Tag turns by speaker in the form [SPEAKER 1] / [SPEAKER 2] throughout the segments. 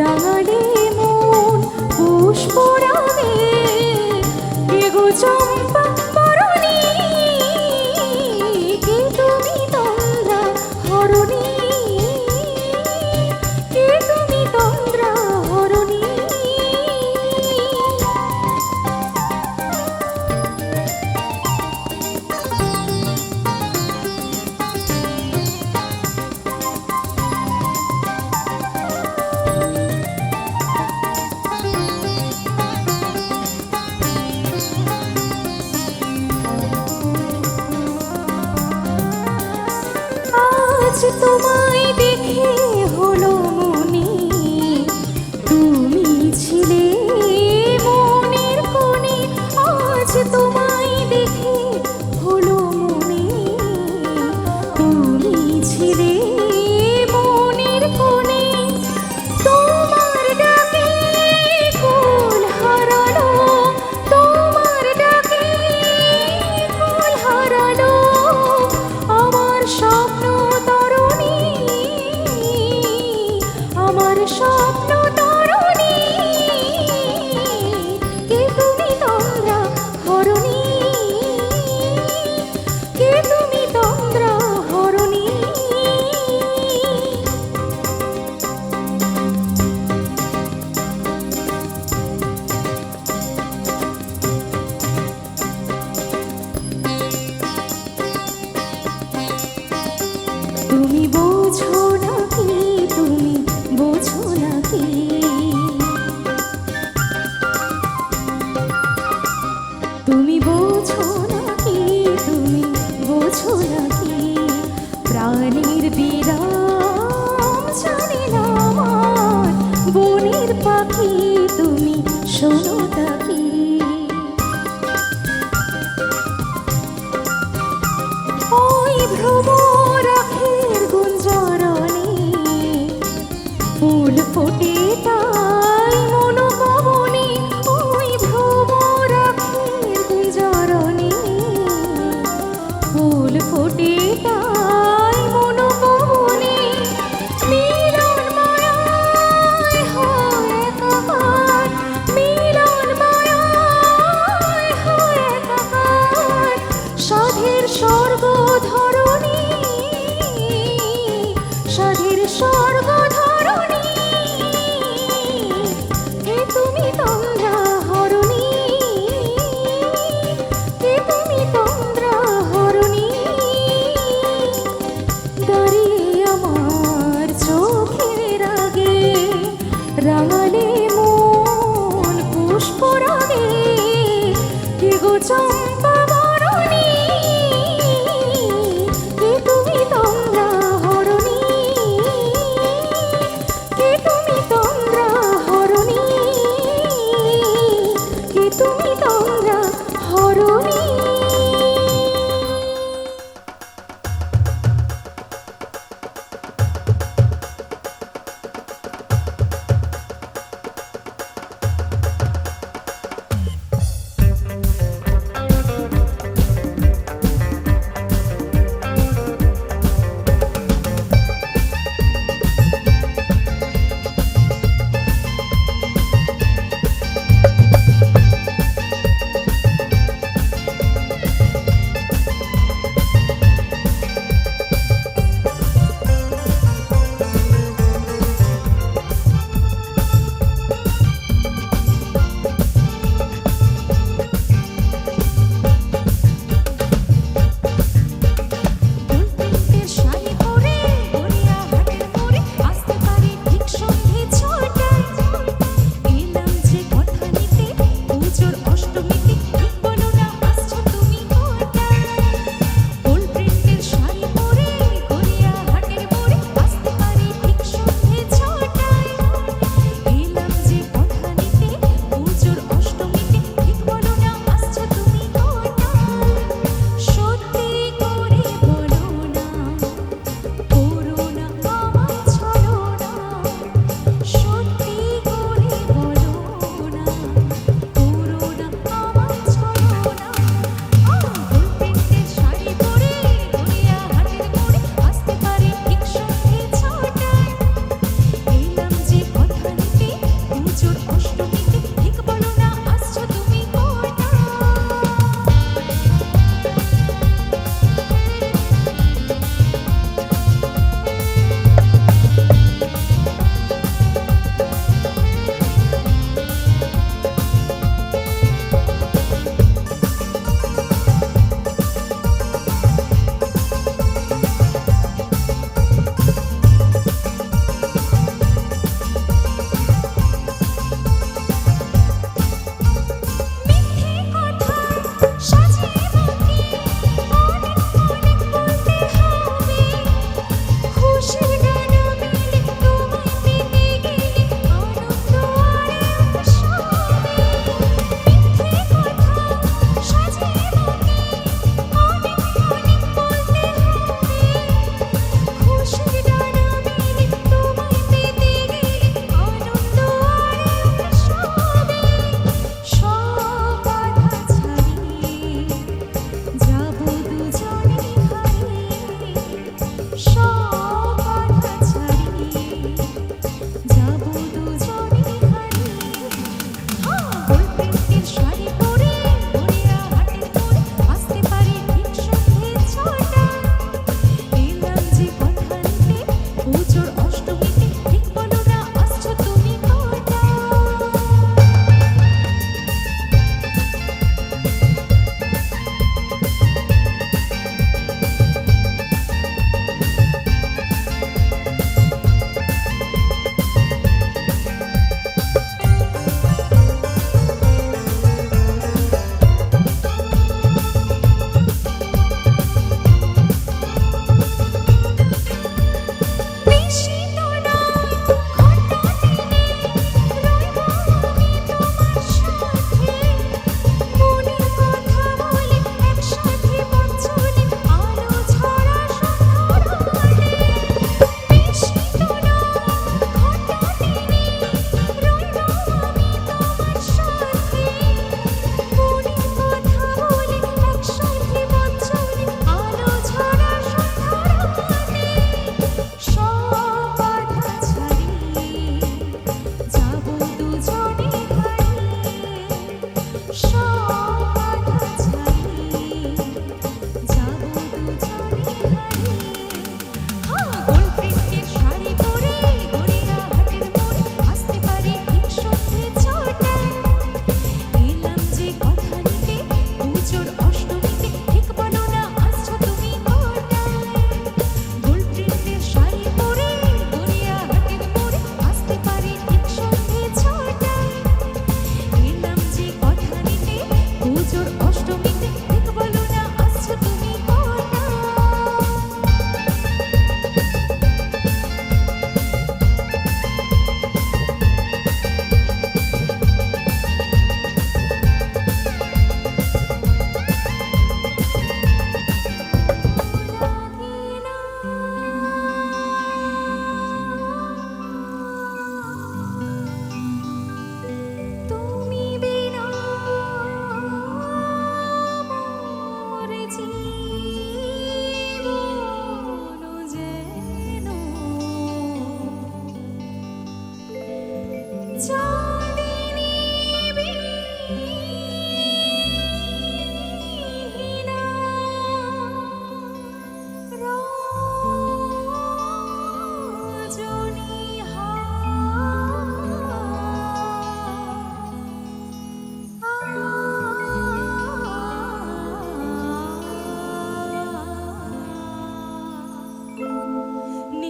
[SPEAKER 1] Jangan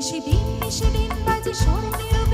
[SPEAKER 1] সেদিন সেদিন বাজে স্মরণের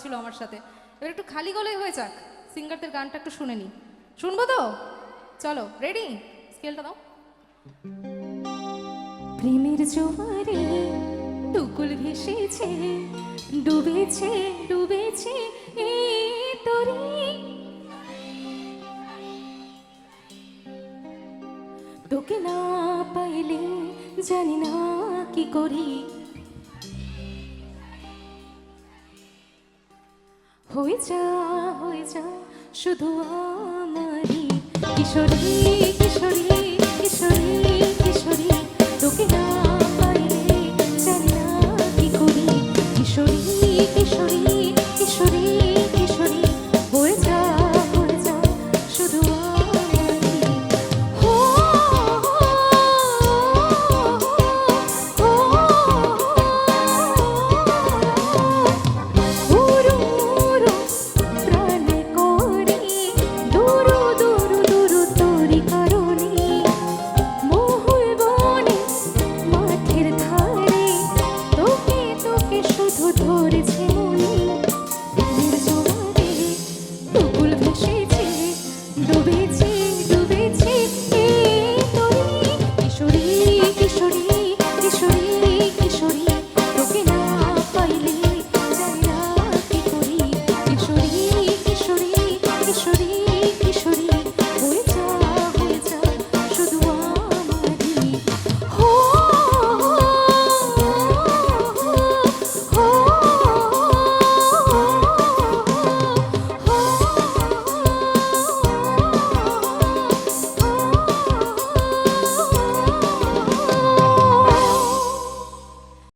[SPEAKER 1] ছিল আমার সাথে।
[SPEAKER 2] এবার একটু খালি গলে হয়ে যাক। সিঙ্গারদের গানটা একটু শুনে নিই। শুনব তো? চলো রেডি স্কেলটা দাও।
[SPEAKER 1] প্রেমের জোয়ারে টুকুল ভেসেছে, ডুবেছে ডুবেছে তরি। তোকে না পাইলে জানি না কি করি। হয়ে যা হয়ে যা শুধু আমারই। কিশোরী কিশোরী।